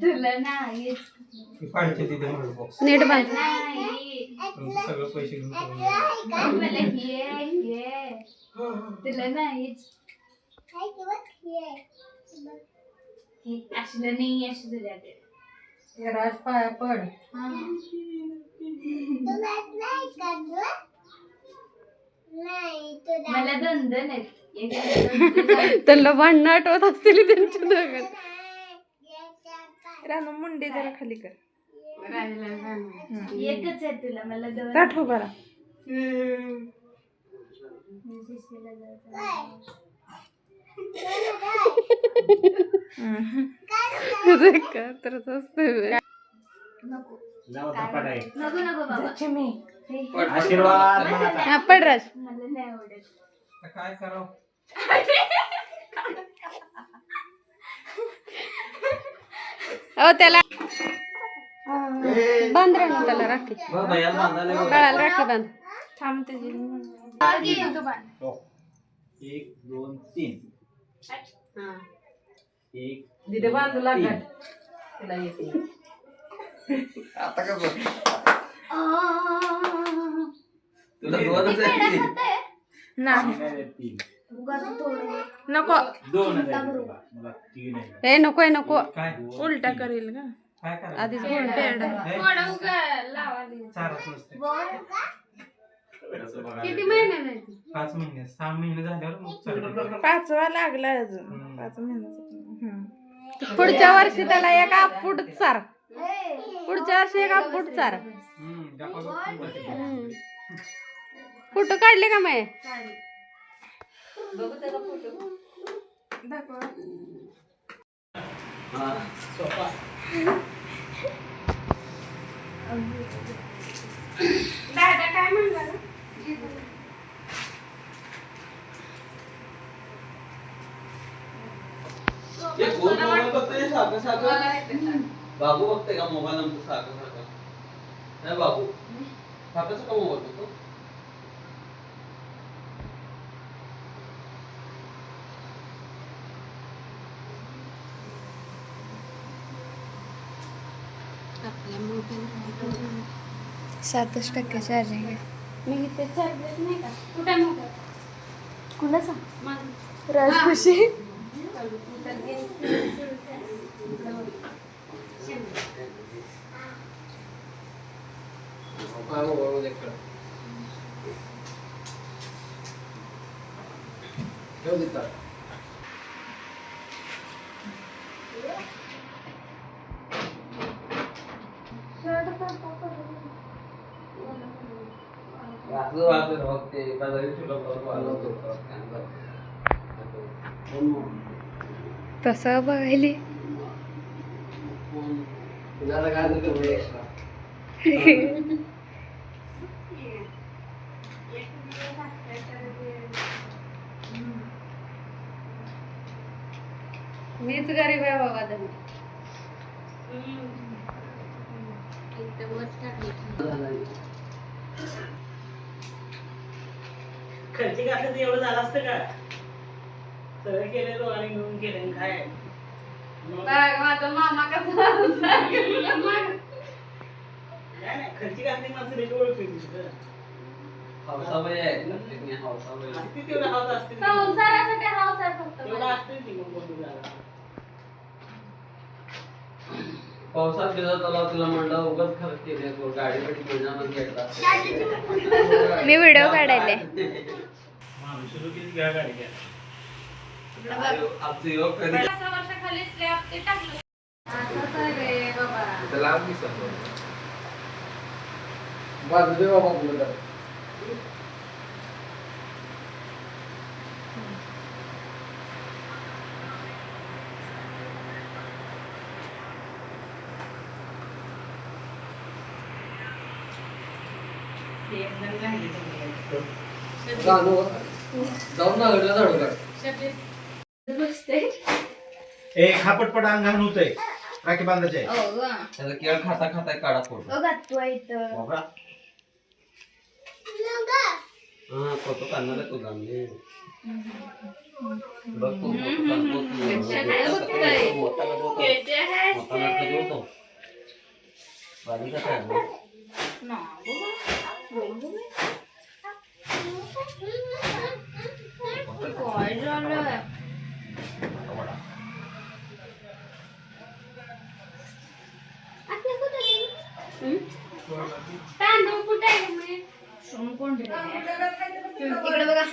तुला नाही पाहिजे तिथे बॉक्स नीट बांध. नाही सगळं पैसे घेऊन हे हे तुला नाहीच. हे असलं नाही असं तुला ते राज पाया पड हा. मला दोन दोन आहेत. एक दोन दोन. त्यांना भांडणं आठवत असतील त्यांच्या दोघांत. रानू मुंडे जरा खाली कर. एकच आहे तुला मला दोन. बरा. असतं नको. नको नको बाबा. हे, आशीर्वाद. म्हणायचा. हा पड राज मला नाही आवडत. आता काय करावं? अहो त्याला बांध रे ना त्याला राखी. बाळाला राखी बांध थांब त्याची हो. एक दोन तीन. एक दिदे बांधू तिला येते. आता का बघ आह. तुला दोनच आहे की? नाही. तीन. नको दोन आहे. मला तीन आहे ए नकोय नको. काय? उलटा करेल का? काय करायचं? आधीच बोल हे? लावा चारच नसते असं बघा. पाच महिने. सहा महिने झाल्यावर मग चालू करायचं. पाचवा लागला अजून. पाच महिन्याचा. पुढच्या वर्षी त्याला एक आपूट चार पुढच्या वर्षी एक आपूट चार हम्म, गप्पा गप्पा बसले. फोटो काढले का माय? दाखवा. हा. दादा काय म्हणला हे कोण मोबाईल बघतोय सारखं सारखं बाबू बघते का मोबाईल आमचा सारखं सारखं? नाही बाबू? सारखं सारखं मोबाईल बघतो. सातच टक्के चार्जिंग आहे. मी इथे चार्जर नाही का? कुठे मोठा कुणाचा? माझं. राजखुशी काय मोबाईल मध्ये खेळ ठेव तिथं. असं वाटतं बघ ते बाजारी तुला. तसं बघायली तुला काय मीच गरीब आहे बाबा तुम्ही खर्ची घातलं तर एवढं झालं असतं का? सगळं केलेलं आणि घेऊन केलं काय? माझा मामा कसा खर्ची घातली माणसं रेट ओळखली संसारासाठी फक्त तेवढं असते ती मग बंधू झाला पावसात भिजत आला तुला म्हणलं उगाच खर्च केले गाडी पेटी महिन्यामध्ये घेतला मी व्हिडिओ काढायले. लांब दिसत बाजू बाबा बोलत ते राहिले. जाऊन ना घडलं झाडू काढ बसते. ए खापटपट अंग घालून होतंय राखी बांधायचे वा. त्याचा केळ खाता खाता काढा तू इथं. बाबा हा फोटो काढणार आहे तुझा मी बघ तू फोटो काढतो तू. तो. ना? इकडे बघा.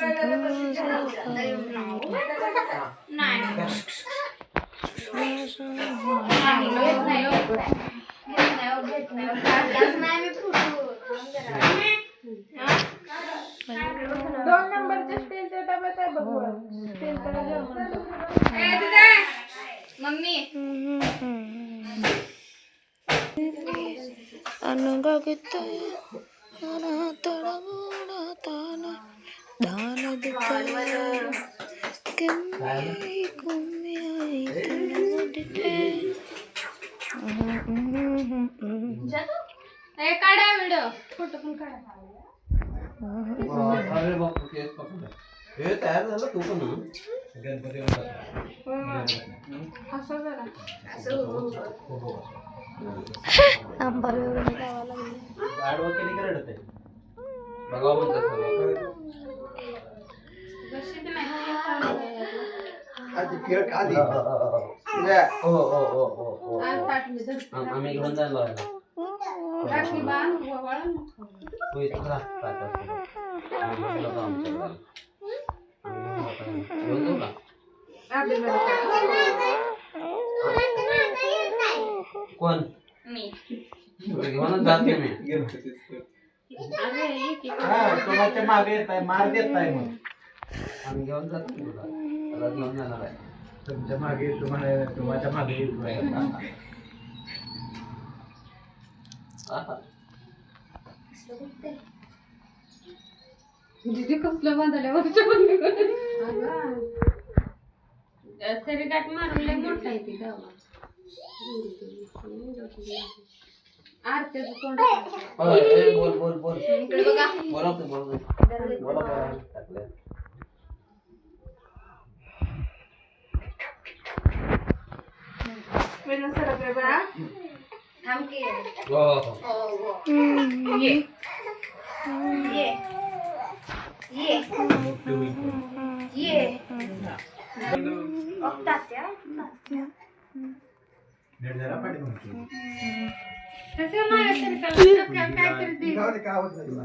हे. हे तयार झालं तू पण हं? गणपती बाप्पा. असं जरा आडवं केली हो, हो, हो, हो, हो. ताटली धर. आम- आम्ही घेऊन जायला इथं राहा. करतो? आम्ही घेऊन. आम्ही जाऊ का? कोण मी घेऊनच जाते मी. हा, तुम्हाच्या मागे येत आहे मार देत आहे मग आम्ही घेऊन जातो तुला त्याला घेऊन जाणार आहे. तुमच्या मागे तुम्हाला तुमच्या मागे. दीदी कसलं बांधल्या वरच्या बंद अगं, तरी गाठ मारून लय मोठा आहे ती गावा. आरत्याचं तोंड बोल बोल बोल. इकडे बघा. बोला तू बोल बोला बोला टाकलंय. पहिलं सरकले बा. थांब की हो हो हो हो ये। ये। ये। ये। अग, तात्या नीट जरा पाठीमागे. कसं मला तरी कळलं, काय करते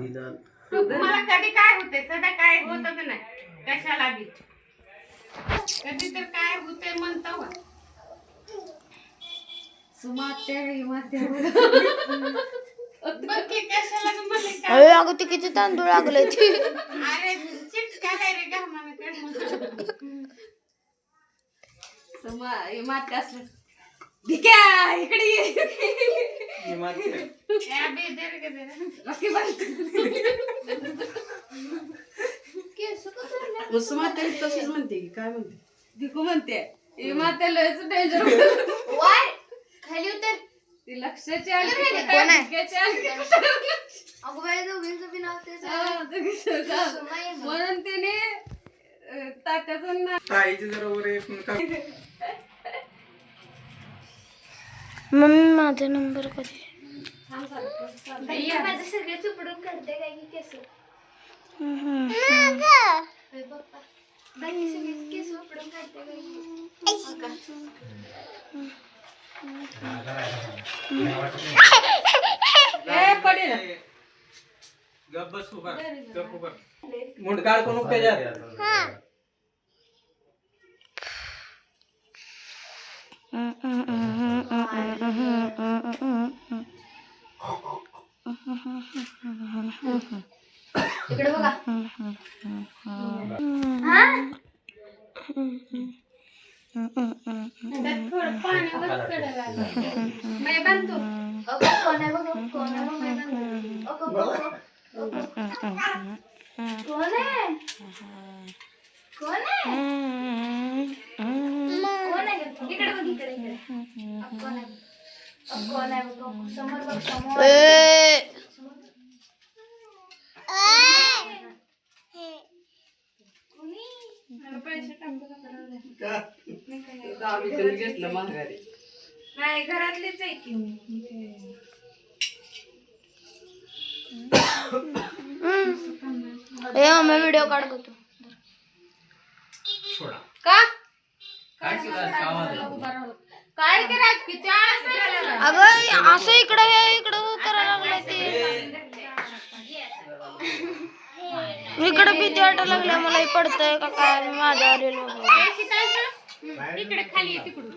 निदान मला कधी काय होते सध्या काय होतच नाही? कशाला बी? कधी तर काय होते म्हणतो काय? अगं ते किती तांदूळ लागले. ते इकडे ये. तशीच म्हणते की काय म्हणते? दिकू म्हणते ही मात्या लयच डेंजर खाली उतर ती लक्षाची आली अरे, कुठं, कोण आहे? भिक्याची आली कुठं. अगं बाई दोघींचं बी नाव तेच आहे. हा, आहे. म्हणून तिने अं, तात्याचं नाव मम्मी माझा नंबर कधी भैया माझे सगळे चुपडून करते काय की केस? होय पप्पा बाकी सगळे केस उपडून काढते काय की? हो का? ए, पडेल गप बस उभा गप उभा मुंड काढ कोण त्याच्यात इकडे बघा हा त्यात थोडं पाणी बस कडं मैं बांधतो अगं कोण आहे बघ कोण आहे बघ मैं बांधतो अगं बघ बघ. कोण आहे कोण आहे कोण आहे गं? इकडे बघ इकडे इकडे अगं, कोण आहे अगं, कोण आहे बघ समोर बघ समोर पैसे टाकू नका का? दहावीचं घेतलं महागारी नाही घरातलीच आहे की मी. ए मम्मी व्हिडिओ काढ का तू सोडा का काय शिकायचं? काय की राजकीय त्या असं अगं असं इकडं हे इकडं करायला लागलं ते. इकडं भीती वाटायला लागल्या मला हे पडतंय का काय? माझ्या आलेलं. इकडे खाली ये तिकडून.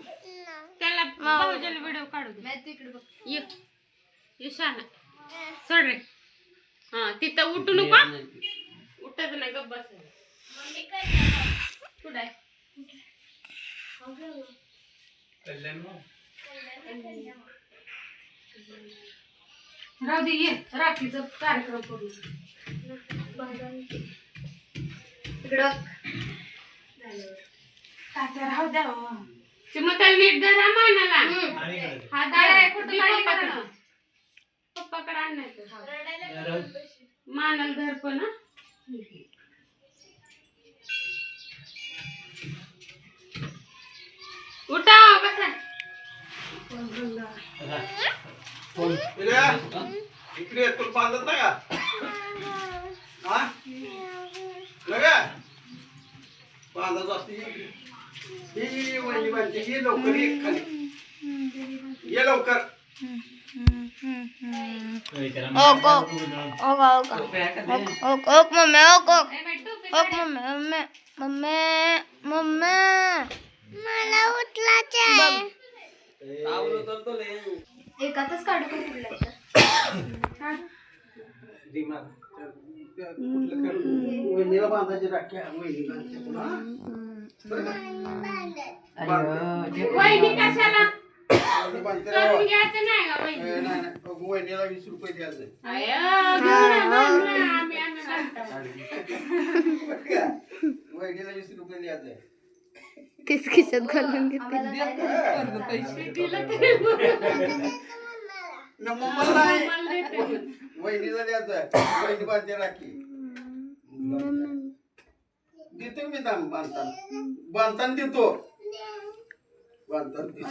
त्याला भाऊजाला व्हिडिओ काढू दे. तिकडे बघ ये. ये शाना. सोड रे. हा तिथं उठू नको. उठत नाही गप्प बस. कुठं आहे? राहू दे ये राखीचा कार्यक्रम करू इकडं तात्या राहू द्या हो. चिमताला नीट धरा मानाला. हा कुठं काढली? पप्पाकडे आणायचं. मानाला धर पण हा. उठा बसा इकडे तुला बांधत नाही का हा बांधत असते ही वहिनी बांधते ये लवकर ये खाली ये लवकर ए, त्याला ओ, गो. मागे उडून- ओक okay okay okay mummy okay okay okay mummy mummy mummy mummy मला उठलाच आहे. एकातच काढू का. कुठलं कर. वहिनीला बांधायची हा? वहिनीला वीस रुपये द्यायचे? वहिनीला वीस रुपये द्यायचे किस खिशात घालून. वहिनीला द्यायचं वहिनी बांधते राखी देतो मी दाम बांधताना बांधताना देतो बांधताना नसते.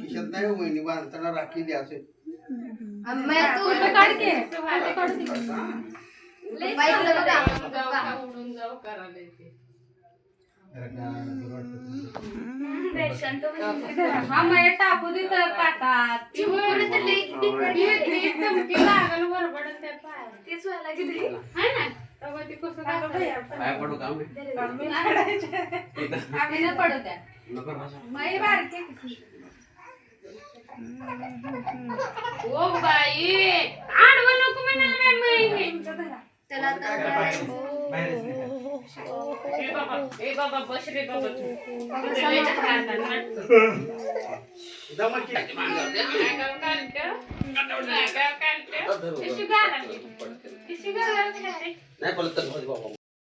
खिशात नाही वहिनी बांधताना राखी द्यायचे येते. हा मग टाकू दे तर ताटात ती ती चमकी लागल बरोबर त्या पायाला. तेच व्हायला किती? हाय ना? तेव्हा ते कसं? काय पडू का मी? आम्ही न पडू द्या. नको बसा. मै बारके ओ बाई आडवं नको म्हणायला त्याला नाही. ए बाबा ए बाबा बस रे तू. नाटक. कशी? नाही पडत तर बाबा.